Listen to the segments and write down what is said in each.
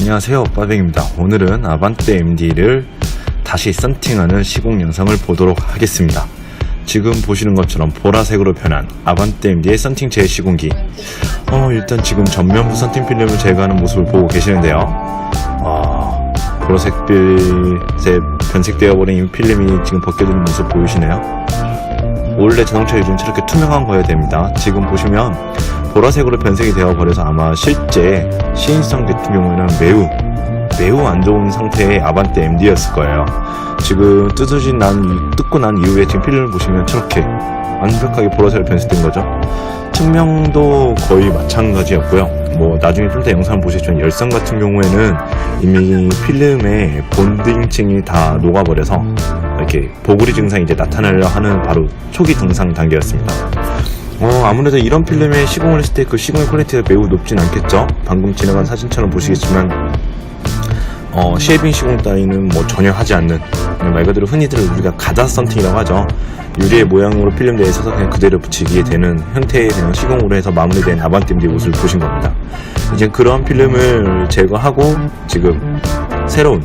안녕하세요 빠백입니다 오늘은 아반떼 MD를 다시 썬팅하는 시공 영상을 보도록 하겠습니다 지금 보시는 것처럼 보라색으로 변한 아반떼 MD의 썬팅 재시공기 어 일단 지금 전면부 썬팅 필름을 제거하는 모습을 보고 계시는데요 어, 보라색빛에 변색되어 버린 이 필름이 지금 벗겨지는 모습 보이시나요? 원래 자동차 유리는 저렇게 투명한 거여야 됩니다. 지금 보시면 보라색으로 변색이 되어 버려서 아마 실제 시인성 같은 경우에는 매우 매우 안 좋은 상태의 아반떼 MD였을 거예요. 지금 뜯어진 난 이- 뜯고 난 이후에 지금 필름을 보시면 저렇게 완벽하게 보라색으로 변색된 거죠. 측면도 거의 마찬가지였고요. 뭐 나중에 좀 더 영상을 보시겠지만 열선 같은 경우에는 이미 필름의 본딩층이 다 녹아버려서 이렇게 보구리 증상이 이제 나타나려 하는 바로 초기 증상 단계였습니다. 어, 아무래도 이런 필름에 시공을 했을 때 그 시공의 퀄리티가 매우 높진 않겠죠? 방금 지나간 사진처럼 보시겠지만, 어, 쉐이빙 시공 따위는 뭐 전혀 하지 않는, 말 그대로 흔히들 우리가 가다 썬팅이라고 하죠. 유리의 모양으로 필름대에 있어서 그냥 그대로 붙이게 되는 형태의 그냥 시공으로 해서 마무리된 아반떼임디 옷을 보신 겁니다. 이제 그런 필름을 제거하고 지금 새로운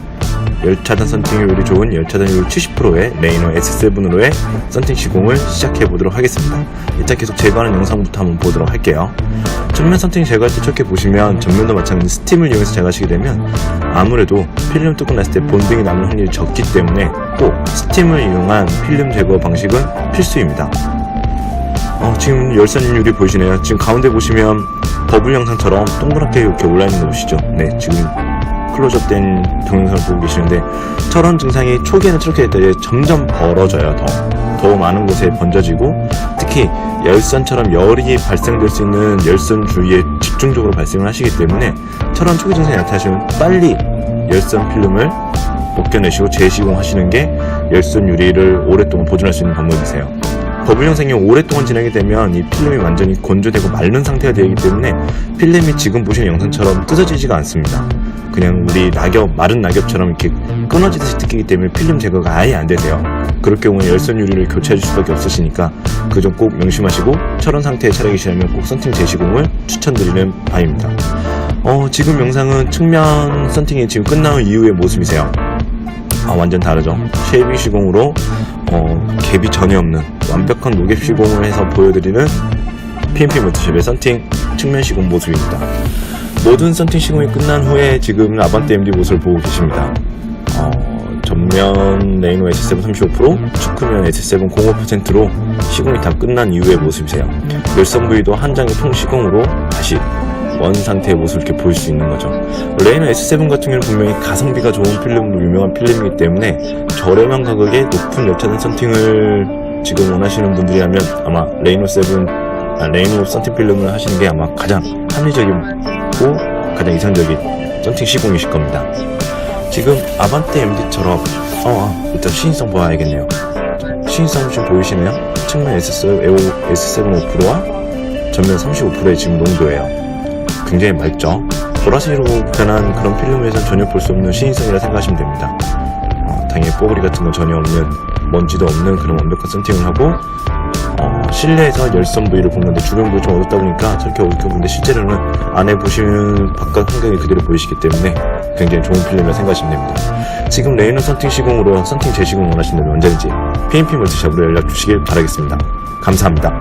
열차단 효율이 좋은 열차단 효율 70%의 레이너 S7으로의 썬팅 시공을 시작해 보도록 하겠습니다. 일단 계속 제거하는 영상부터 한번 보도록 할게요. 전면 썬팅 제거할 때 저렇게 보시면 전면도 마찬가지 스팀을 이용해서 제거하시게 되면 아무래도 필름 뚜껑 났을 때 본등이 남는 확률이 적기 때문에 꼭 스팀을 이용한 필름 제거 방식은 필수입니다. 어, 지금 열선율이 보이시네요. 지금 가운데 보시면 버블 영상처럼 동그랗게 이렇게 올라있는 거 보시죠? 네, 지금 클로즈업된 동영상을 보고 계시는데 저런 증상이 초기에는 저렇게 했다 이제 점점 벌어져요 더. 더 많은 곳에 번져지고 특히 열선처럼 열이 발생될 수 있는 열선 주위에 집중적으로 발생을 하시기 때문에 저런 초기 증상이 나타나시면 빨리 열선 필름을 벗겨내시고 재시공하시는 게 열선 유리를 오랫동안 보존할 수 있는 방법이세요. 버블 형상이 오랫동안 진행이 되면 이 필름이 완전히 건조되고 마른 상태가 되기 때문에 필름이 지금 보시는 영상처럼 뜯어지지가 않습니다. 그냥 우리 낙엽, 마른 낙엽처럼 이렇게 끊어지듯이 뜯기기 때문에 필름 제거가 아예 안 되세요. 그럴 경우에 열선 유리를 교체해 줄 수밖에 없으시니까 그 점 꼭 명심하시고 저런 상태의 차량이시라면 꼭 썬팅 재시공을 추천드리는 바입니다. 어, 지금 영상은 측면 썬팅이 지금 끝난 이후의 모습이세요. 아, 완전 다르죠. 쉐이빙 시공으로 어, 갭이 전혀 없는 완벽한 노갭 시공을 해서 보여드리는 PMP 모터샵의 썬팅 측면 시공 모습입니다. 모든 썬팅 시공이 끝난 후에 지금 아반떼 MD 모습을 보고 계십니다. 어, 전면 레이노 S7 35%, 측후면 S7 05%로 시공이 다 끝난 이후의 모습이세요. 열선 부위도 한 장의 통 시공으로 다시 원 상태의 모습을 이렇게 보일 수 있는 거죠. 레이너 S7 같은 경우는 분명히 가성비가 좋은 필름으로 유명한 필름이기 때문에 저렴한 가격에 높은 열차단 썬팅을 지금 원하시는 분들이라면 아마 레이노 7, 아, 레이노 썬팅 필름을 하시는 게 아마 가장 합리적이고 가장 이상적인 썬팅 시공이실 겁니다. 지금 아반떼 MD처럼 어, 아, 일단 시인성 봐야겠네요. 시인성 좀 보이시나요? 측면 S7, S7 5%와 전면 35%의 지금 농도예요. 굉장히 맑죠. 보라색으로 변한 그런 필름에선 전혀 볼 수 없는 시인성이라 생각하시면 됩니다. 어, 당연히 뽀글이 같은 건 전혀 없는 먼지도 없는 그런 완벽한 썬팅을 하고 어, 실내에서 열선 부위를 보는데 주변 부위 좀 어둡다 보니까 저렇게 어둡게 보는데 실제로는 안에 보시면 바깥 환경이 그대로 보이시기 때문에 굉장히 좋은 필름이라 생각하시면 됩니다. 지금 레이너 썬팅 시공으로 썬팅 재시공 원하시는 분은 언제든지 PMP 멀티샵으로 연락 주시길 바라겠습니다. 감사합니다.